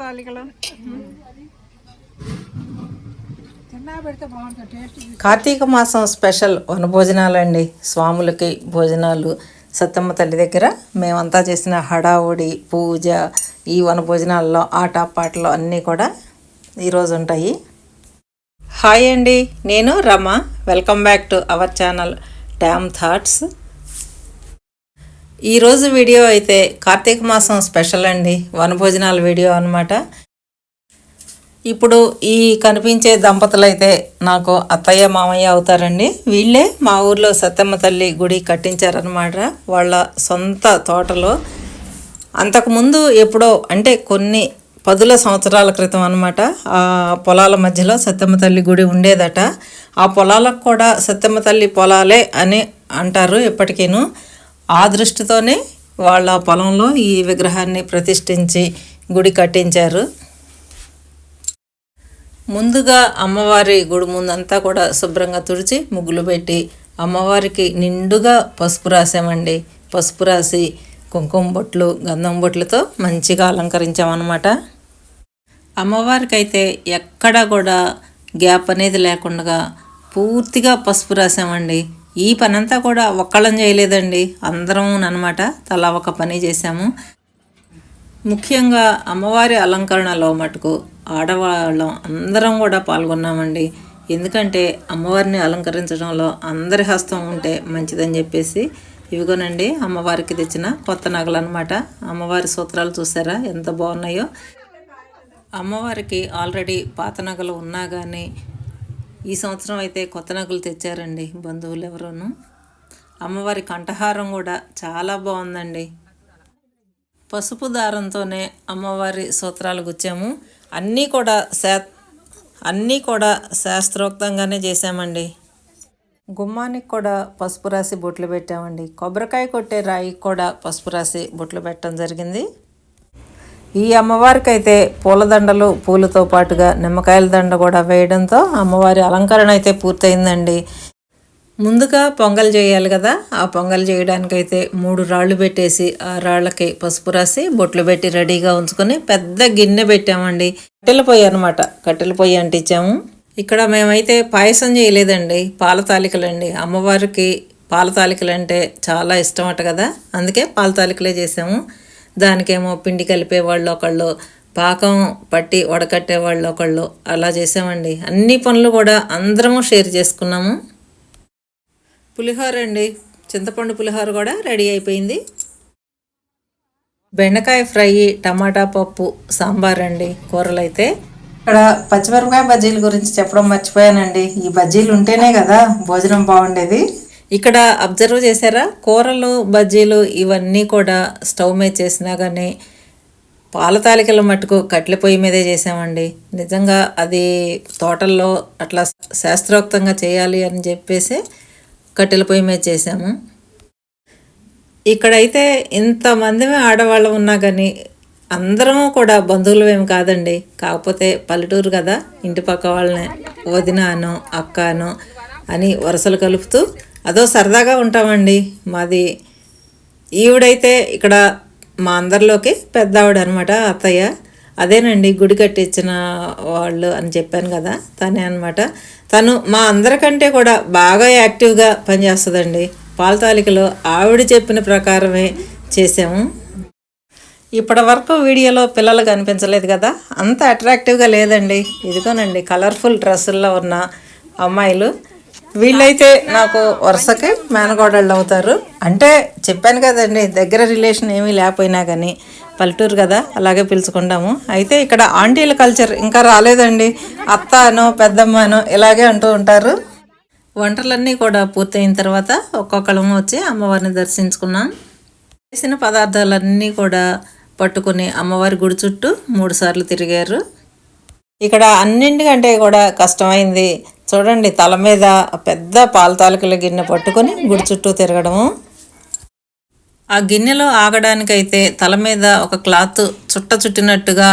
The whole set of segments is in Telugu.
తాలికలు. కార్తీక మాసం స్పెషల్ వనభోజనాలండి. స్వాములకి భోజనాలు. సత్తమ్మ తల్లి దగ్గర మేమంతా చేసిన హడావుడి పూజ ఈ వనభోజనాల్లో ఆట పాటలు అన్నీ కూడా ఈరోజు ఉంటాయి. హాయ్ అండి నేను Rama. Welcome back to our channel damn thoughts. ఈరోజు వీడియో అయితే కార్తీక మాసం స్పెషల్ అండి వనభోజనాల వీడియో అనమాట ఇప్పుడు ఈ కనిపించే దంపతులు అయితే నాకు అత్తయ్య మామయ్య అవుతారండి. వీళ్ళే మా ఊర్లో సత్యమ్మ తల్లి గుడి కట్టించారనమాట వాళ్ళ సొంత తోటలో. అంతకుముందు ఎప్పుడో అంటే కొన్ని పదుల సంవత్సరాల క్రితం అనమాట ఆ పొలాల మధ్యలో సత్యమ్మ తల్లి గుడి ఉండేదట. ఆ పొలాలకు కూడా సత్యమ్మ తల్లి పొలాలే అని అంటారు ఎప్పటికీను. ఆ దృష్టితోనే వాళ్ళ పొలంలో ఈ విగ్రహాన్ని ప్రతిష్ఠించి గుడి కట్టించారు. ముందుగా అమ్మవారి గుడి ముందంతా కూడా శుభ్రంగా తుడిచి ముగ్గులు పెట్టి అమ్మవారికి నిండుగా పసుపు రాసామండి. పసుపు రాసి కుంకుమ బొట్లు గంధం బొట్లతో మంచిగా అలంకరించామన్నమాట. అమ్మవారికి అయితే ఎక్కడా కూడా గ్యాప్ అనేది లేకుండా పూర్తిగా పసుపు రాసామండి. ఈ పనంతా కూడా ఒక్కళ్ళం చేయలేదండి. అందరం అనమాట తలా ఒక పని చేశాము. ముఖ్యంగా అమ్మవారి అలంకరణలో మటుకు ఆడవాళ్ళం అందరం కూడా పాల్గొన్నామండి. ఎందుకంటే అమ్మవారిని అలంకరించడంలో అందరి హస్తం ఉంటే మంచిదని చెప్పేసి ఇవిగోనండి అమ్మవారికి తెచ్చిన కొత్త నగలు అనమాట అమ్మవారి సూత్రాలు చూసారా? ఎంత బాగున్నాయో. అమ్మవారికి ఆల్రెడీ పాత నగలు ఉన్నా కానీ ఈ సంవత్సరం అయితే కొత్త నగలు తెచ్చారండి బంధువులు ఎవరోను. అమ్మవారి కంఠహారం కూడా చాలా బాగుందండి. పసుపు దారంతోనే అమ్మవారి సూత్రాలు గుచ్చాము. అన్నీ కూడా శా అన్నీ కూడా శాస్త్రోక్తంగానే చేశామండి. గుమ్మానికి కూడా పసుపు రాసి బొట్లు పెట్టామండి. కొబ్బరికాయ కొట్టే రాయికి కూడా పసుపు రాసి బొట్లు పెట్టడం జరిగింది. ఈ అమ్మవారికి అయితే పూలదండలు పూలతో పాటుగా నిమ్మకాయల దండ కూడా వేయడంతో అమ్మవారి అలంకరణ అయితే పూర్తయిందండి. ముందుగా పొంగల్ చేయాలి కదా ఆ పొంగల్ చేయడానికైతే మూడు రాళ్ళు పెట్టేసి ఆ రాళ్ళకి పసుపు రాసి బొట్లు పెట్టి రెడీగా ఉంచుకొని పెద్ద గిన్నె పెట్టామండి. కట్టెల పొయ్యి అనమాట కట్టెల పొయ్యి అంటించాము. ఇక్కడ మేమైతే పాయసం చేయలేదండి పాల తాలికలండి. అమ్మవారికి పాల తాలికలు అంటే చాలా ఇష్టం కదా అందుకే పాల తాలికలే చేసాము. దానికేమో పిండి కలిపే వాళ్ళు ఒకళ్ళు పాకం పట్టి వడకట్టే వాళ్ళు ఒకళ్ళు. అలా చేసామండి. అన్ని పనులు కూడా అందరము షేర్ చేసుకున్నాము. పులిహోర అండి చింతపండు పులిహోర కూడా రెడీ అయిపోయింది. బెండకాయ ఫ్రై టమాటా పప్పు సాంబార్ అండి కూరలు అయితే ఇక్కడ పచ్చిమిరపకాయ బజ్జీల గురించి చెప్పడం మర్చిపోయానండి. ఈ బజ్జీలు ఉంటేనే కదా భోజనం బాగుండేది. ఇక్కడ అబ్జర్వ్ చేశారా? కూరలు బజ్జీలు ఇవన్నీ కూడా స్టవ్ మీద చేసినా కానీ పాల తాలికల మట్టుకు కట్టెల పొయ్యి మీదే చేసామండి. నిజంగా అది తోటల్లో అట్లా శాస్త్రోక్తంగా చేయాలి అని చెప్పేసి కట్టెల పొయ్యి మీద చేసాము. ఇక్కడైతే ఇంతమంది ఆడవాళ్ళం ఉన్నా కానీ అందరం కూడా బంధువులు ఏమి కాదండి. కాకపోతే పల్లెటూరు కదా ఇంటి పక్క వాళ్ళని వదినాను అక్కను అని వరుసలు కలుపుతూ అదో సరదాగా ఉంటామండి. మాది ఈవిడైతే ఇక్కడ మా అందరిలోకి పెద్ద ఆవిడ అనమాట అత్తయ్య. అదేనండి గుడి కట్టించిన వాళ్ళు అని చెప్పాను కదా తనే అనమాట. తను మా అందరికంటే కూడా బాగా యాక్టివ్గా పనిచేస్తుందండి. పాలతాలికలో ఆవిడ చెప్పిన ప్రకారమే చేసాము ఇప్పటి వరకు వీడియోలో పిల్లలు కనిపించలేదు కదా అంత అట్రాక్టివ్గా లేదండి. ఇదిగోనండి కలర్ఫుల్ డ్రెస్సుల్లో ఉన్న అమ్మాయిలు. వీళ్ళైతే నాకు వరుసకి మేనగోడళ్ళు అవుతారు. అంటే చెప్పాను కదండి దగ్గర రిలేషన్ ఏమీ లేకపోయినా కానీ పల్లెటూరు కదా అలాగే పిలుచుకుంటాము. అయితే ఇక్కడ ఆంటీల కల్చర్ ఇంకా రాలేదండి. అత్త అనో పెద్దమ్మ అనో ఇలాగే అంటూ ఉంటారు. వంటలన్నీ కూడా పూర్తయిన తర్వాత ఒక్కొక్కళ్ళము వచ్చి అమ్మవారిని దర్శించుకున్నాం. చేసిన పదార్థాలన్నీ కూడా పట్టుకుని అమ్మవారి గుడి చుట్టూ మూడుసార్లు తిరిగారు. ఇక్కడ అన్నింటికంటే కూడా కష్టమైంది చూడండి తల మీద పెద్ద పాల గిన్నె పట్టుకొని గుడి చుట్టూ తిరగడము. ఆ గిన్నెలో ఆగడానికైతే తల మీద ఒక క్లాత్ చుట్ట చుట్టినట్టుగా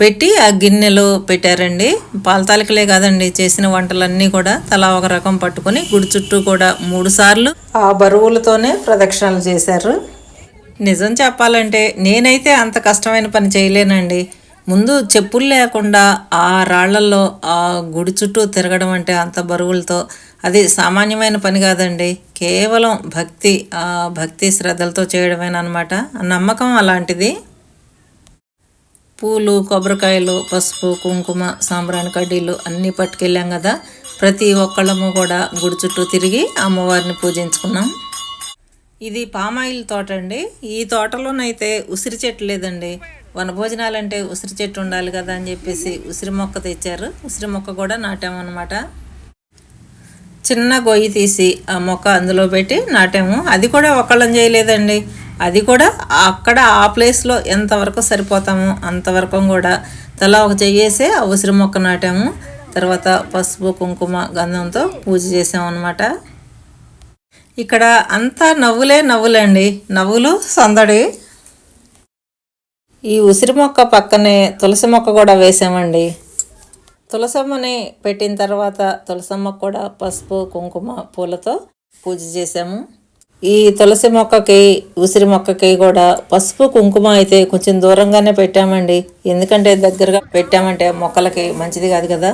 పెట్టి ఆ గిన్నెలో పెట్టారండి. పాలతాలికలే కాదండి చేసిన వంటలన్నీ కూడా తలా ఒక రకం పట్టుకొని గుడి చుట్టూ కూడా మూడు సార్లు ఆ బరువులతోనే ప్రదక్షిణలు చేశారు. నిజం చెప్పాలంటే నేనైతే అంత కష్టమైన పని చేయలేనండి. ముందు చెప్పులు లేకుండా ఆ రాళ్ళలో ఆ గుడి చుట్టూ తిరగడం అంటే అంత బరువులతో అది సామాన్యమైన పని కాదండి. కేవలం భక్తి ఆ భక్తి శ్రద్ధలతో చేయడమేనమాట నమ్మకం అలాంటిది? పూలు కొబ్బరికాయలు పసుపు కుంకుమ సాంబ్రాణి కడ్డీలు అన్నీ పట్టుకెళ్ళాం కదా. ప్రతి ఒక్కళ్ళము కూడా గుడి చుట్టూ తిరిగి అమ్మవారిని పూజించుకున్నాం. ఇది పామాయిల్ తోట అండి. ఈ తోటలోనైతే ఉసిరి చెట్టు లేదండి. వనభోజనాలంటే ఉసిరి చెట్టు ఉండాలి కదా అని చెప్పేసి ఉసిరి మొక్క తెచ్చారు. ఉసిరి మొక్క కూడా నాటామన్నమాట. చిన్న గొయ్యి తీసి ఆ మొక్క అందులో పెట్టి నాటాము. అది కూడా ఒకళ్ళని చేయలేదండి. అది కూడా అక్కడ ఆ ప్లేస్లో ఎంతవరకు సరిపోతామో అంతవరకు కూడా తలా ఒక చెయ్యేసి ఆ ఉసిరి మొక్క నాటాము. తర్వాత పసుపు కుంకుమ గంధంతో పూజ చేసామన్నమాట. ఇక్కడ అంతా నవ్వులే నవ్వులండి. నవ్వులు సందడి. ఈ ఉసిరి మొక్క పక్కనే తులసి మొక్క కూడా వేసామండి. తులసమ్మని పెట్టిన తర్వాత తులసమ్మ కూడా పసుపు కుంకుమ పూలతో పూజ చేసాము ఈ తులసి మొక్కకి ఉసిరి మొక్కకి కూడా పసుపు కుంకుమ అయితే కొంచెం దూరంగానే పెట్టామండి. ఎందుకంటే దగ్గరగా పెట్టామంటే మొక్కలకి మంచిది కాదు కదా.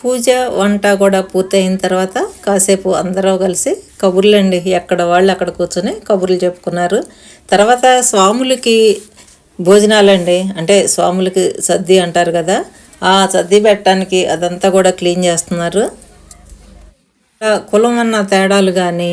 పూజ వంట కూడా పూర్తయిన తర్వాత కాసేపు అందరూ కలిసి కబుర్లండి. ఎక్కడ వాళ్ళు అక్కడ కూర్చొని కబుర్లు చెప్పుకున్నారు. తర్వాత స్వాములకి భోజనాలండి. అంటే స్వాములకి సద్ది అంటారు కదా ఆ సద్ది పెట్టడానికి అదంతా కూడా క్లీన్ చేస్తున్నారు. కులం అన్న తేడాలు కానీ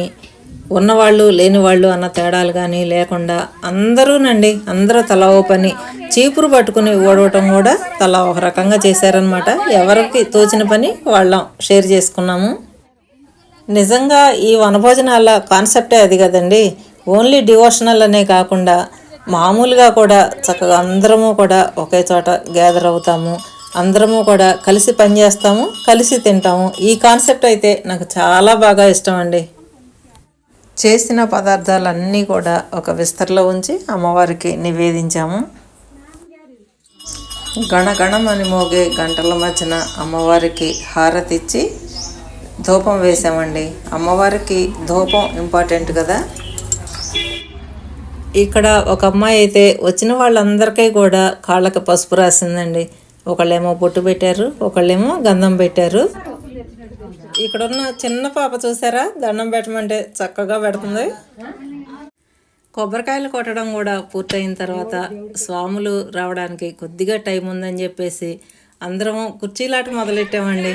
ఉన్నవాళ్ళు లేని వాళ్ళు అన్న తేడాలు కానీ లేకుండా అందరూనండి అందరూ తలా ఓ పని చీపురు పట్టుకుని ఓడవటం కూడా తలా ఒక రకంగా చేశారనమాట ఎవరికి తోచిన పని వాళ్ళం షేర్ చేసుకున్నాము. నిజంగా ఈ వనభోజనాల కాన్సెప్టే అది కదండి. ఓన్లీ డివోషనల్ అనే కాకుండా మామూలుగా కూడా చక్కగా అందరము కూడా ఒకే చోట గ్యాదర్ అవుతాము. అందరము కూడా కలిసి పనిచేస్తాము కలిసి తింటాము. ఈ కాన్సెప్ట్ అయితే నాకు చాలా బాగా ఇష్టం అండి చేసిన పదార్థాలన్నీ కూడా ఒక విస్తరలో ఉంచి అమ్మవారికి నివేదించాము. గణగణమని మోగే గంటల మధ్యన అమ్మవారికి హారతి ఇచ్చి ధూపం వేసామండి. అమ్మవారికి ధూపం ఇంపార్టెంట్ కదా. ఇక్కడ ఒక అమ్మాయి అయితే వచ్చిన వాళ్ళందరికీ కూడా కాళ్ళకి పసుపు రాసిందండి. ఒకళ్ళేమో బొట్టు పెట్టారు ఒకళ్ళేమో గంధం పెట్టారు. ఇక్కడ ఉన్న చిన్న పాప చూసారా? దండం పెట్టమంటే చక్కగా పెడుతుంది. కొబ్బరికాయలు కొట్టడం కూడా పూర్తయిన తర్వాత స్వాములు రావడానికి కొద్దిగా టైం ఉందని చెప్పేసి అందరము కుర్చీలాట మొదలెట్టామండి.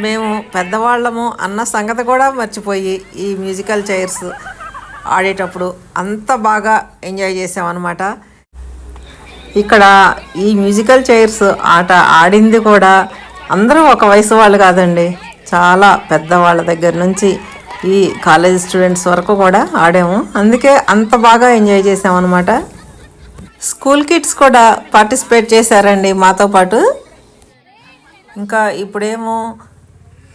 మేము పెద్దవాళ్ళము అన్న సంగతి కూడా మర్చిపోయి ఈ మ్యూజికల్ చైర్స్ ఆడేటప్పుడు అంత బాగా ఎంజాయ్ చేసామన్నమాట. ఇక్కడ ఈ మ్యూజికల్ చైర్స్ ఆట ఆడింది కూడా అందరూ ఒక వయసు వాళ్ళు కాదండి. చాలా పెద్దవాళ్ళ దగ్గర నుంచి ఈ కాలేజ్ స్టూడెంట్స్ వరకు కూడా ఆడాము. అందుకే అంత బాగా ఎంజాయ్ చేసామన్నమాట. స్కూల్ కిడ్స్ కూడా పార్టిసిపేట్ చేశారండి మాతో పాటు. ఇంకా ఇప్పుడేమో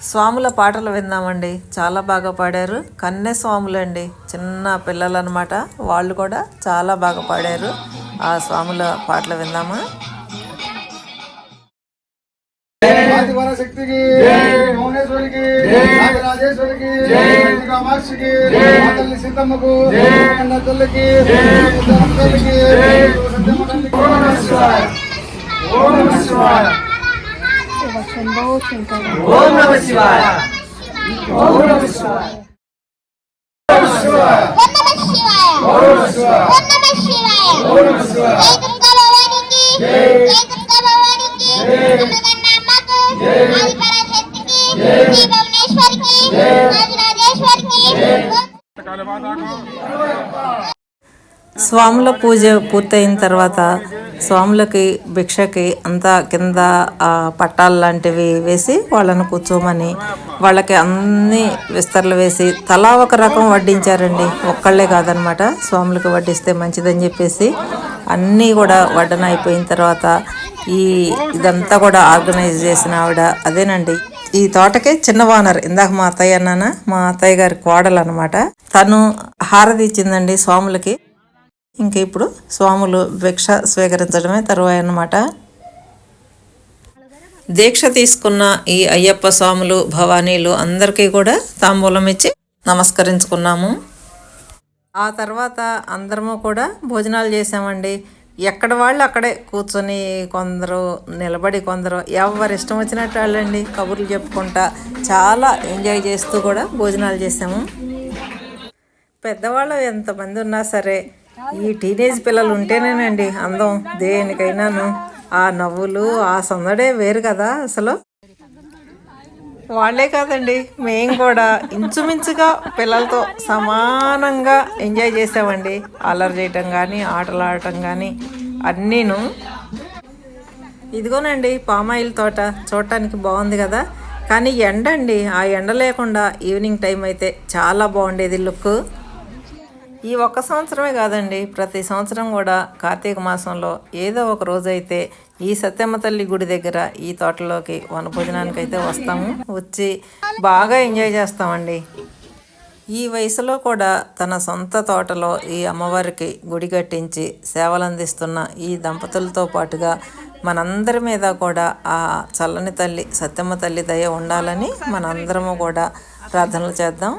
స్వాముల పాటలు విందామండి చాలా బాగా పాడారు కన్నె స్వాములు అండి చిన్న పిల్లలు అనమాట వాళ్ళు కూడా చాలా బాగా పాడారు ఆ స్వాముల పాటలు విందామా శక్తికి భువనేశ్వరికి రాజరాజేశ్వరికి కామాక్షికి తల్లి సీతమ్మకు తల్లికి ఓం నమః శివాయ. ఓం నమః శివాయ. ఓం నమః శివాయ. ఓం నమః శివాయ. ఓం నమః శివాయ. ఓం నమః శివాయ. ఓం నమః శివాయ. జై దుర్గా భవానికి జై. దుర్గా భవానికి అన్నగన్నమ్మకు ఆది పరాశక్తికి శ్రీ భువనేశ్వరికి ఆది రాజేశ్వరికి స్వాముల పూజ పూర్తయిన తర్వాత స్వాములకి భిక్షకి అంతా కింద పట్టాలు లాంటివి వేసి వాళ్ళని కూర్చోమని వాళ్ళకి అన్ని విస్తరలు వేసి తలా ఒక రకం వడ్డించారండి. ఒక్కళ్ళే కాదనమాట. స్వాములకి వడ్డిస్తే మంచిదని చెప్పేసి అన్నీ కూడా వడ్డన అయిపోయిన తర్వాత ఈ ఇదంతా కూడా ఆర్గనైజ్ చేసిన ఆవిడ అదేనండి. ఈ తోటకే చిన్న వానర్ ఇందాక మా అత్తయ్య అన్నానా? మా అత్తయ్య గారి కోడలు అనమాట తను హారతి ఇచ్చిందండి స్వాములకి. ఇంక ఇప్పుడు స్వాములు భిక్ష స్వీకరించడమే తరువాయి అన్నమాట. దీక్ష తీసుకున్న ఈ అయ్యప్ప స్వాములు భవానీలు అందరికీ కూడా తాంబూలం ఇచ్చి నమస్కరించుకున్నాము. ఆ తర్వాత అందరము కూడా భోజనాలు చేసామండి ఎక్కడ వాళ్ళు అక్కడే కూర్చొని కొందరు నిలబడి కొందరు ఎవరు ఇష్టం వచ్చినట్టు వాళ్ళండి కబుర్లు చెప్పుకుంటా చాలా ఎంజాయ్ చేస్తూ కూడా భోజనాలు చేసాము పెద్దవాళ్ళు ఎంతమంది ఉన్నా సరే ఈ టీనేజ్ పిల్లలు ఉంటేనేనండి అందం. దేనికైనాను ఆ నవ్వులు ఆ సందడే వేరు కదా అసలు. వాళ్ళే కాదండి మేము కూడా ఇంచుమించుగా పిల్లలతో సమానంగా ఎంజాయ్ చేసామండి. అల్లరి చేయటం కానీ ఆటలు ఆడటం కానీ అన్నీను. ఇదిగోనండి పామాయిల్ తోట చూడటానికి బాగుంది కదా. కానీ ఎండ అండి ఆ ఎండ లేకుండా ఈవినింగ్ టైం అయితే చాలా బాగుండేది లుక్. ఈ ఒక్క సంవత్సరమే కాదండి ప్రతి సంవత్సరం కూడా కార్తీక మాసంలో ఏదో ఒక రోజు అయితే ఈ సత్యమ్మ తల్లి గుడి దగ్గర ఈ తోటలోకి వనభోజనానికి అయితే వస్తాము. వచ్చి బాగా ఎంజాయ్ చేస్తామండి. ఈ వయసులో కూడా తన సొంత తోటలో ఈ అమ్మవారికి గుడి కట్టించి సేవలు అందిస్తున్న ఈ దంపతులతో పాటుగా మనందరి మీద కూడా ఆ చల్లని తల్లి సత్యమ్మ తల్లి దయ ఉండాలని మనందరము కూడా ప్రార్థనలు చేద్దాం.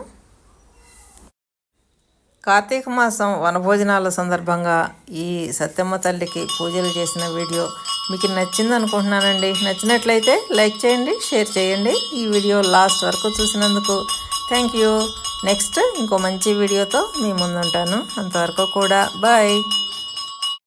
కార్తీక మాసం వనభోజనాల సందర్భంగా ఈ సత్యమ్మ తల్లికి పూజలు చేసిన వీడియో మీకు నచ్చింది అనుకుంటున్నానండి. నచ్చినట్లయితే లైక్ చేయండి షేర్ చేయండి. ఈ వీడియో లాస్ట్ వరకు చూసినందుకు థ్యాంక్ యూ. నెక్స్ట్ ఇంకో మంచి వీడియోతో మీ ముందుంటాను. అంతవరకు కూడా బాయ్.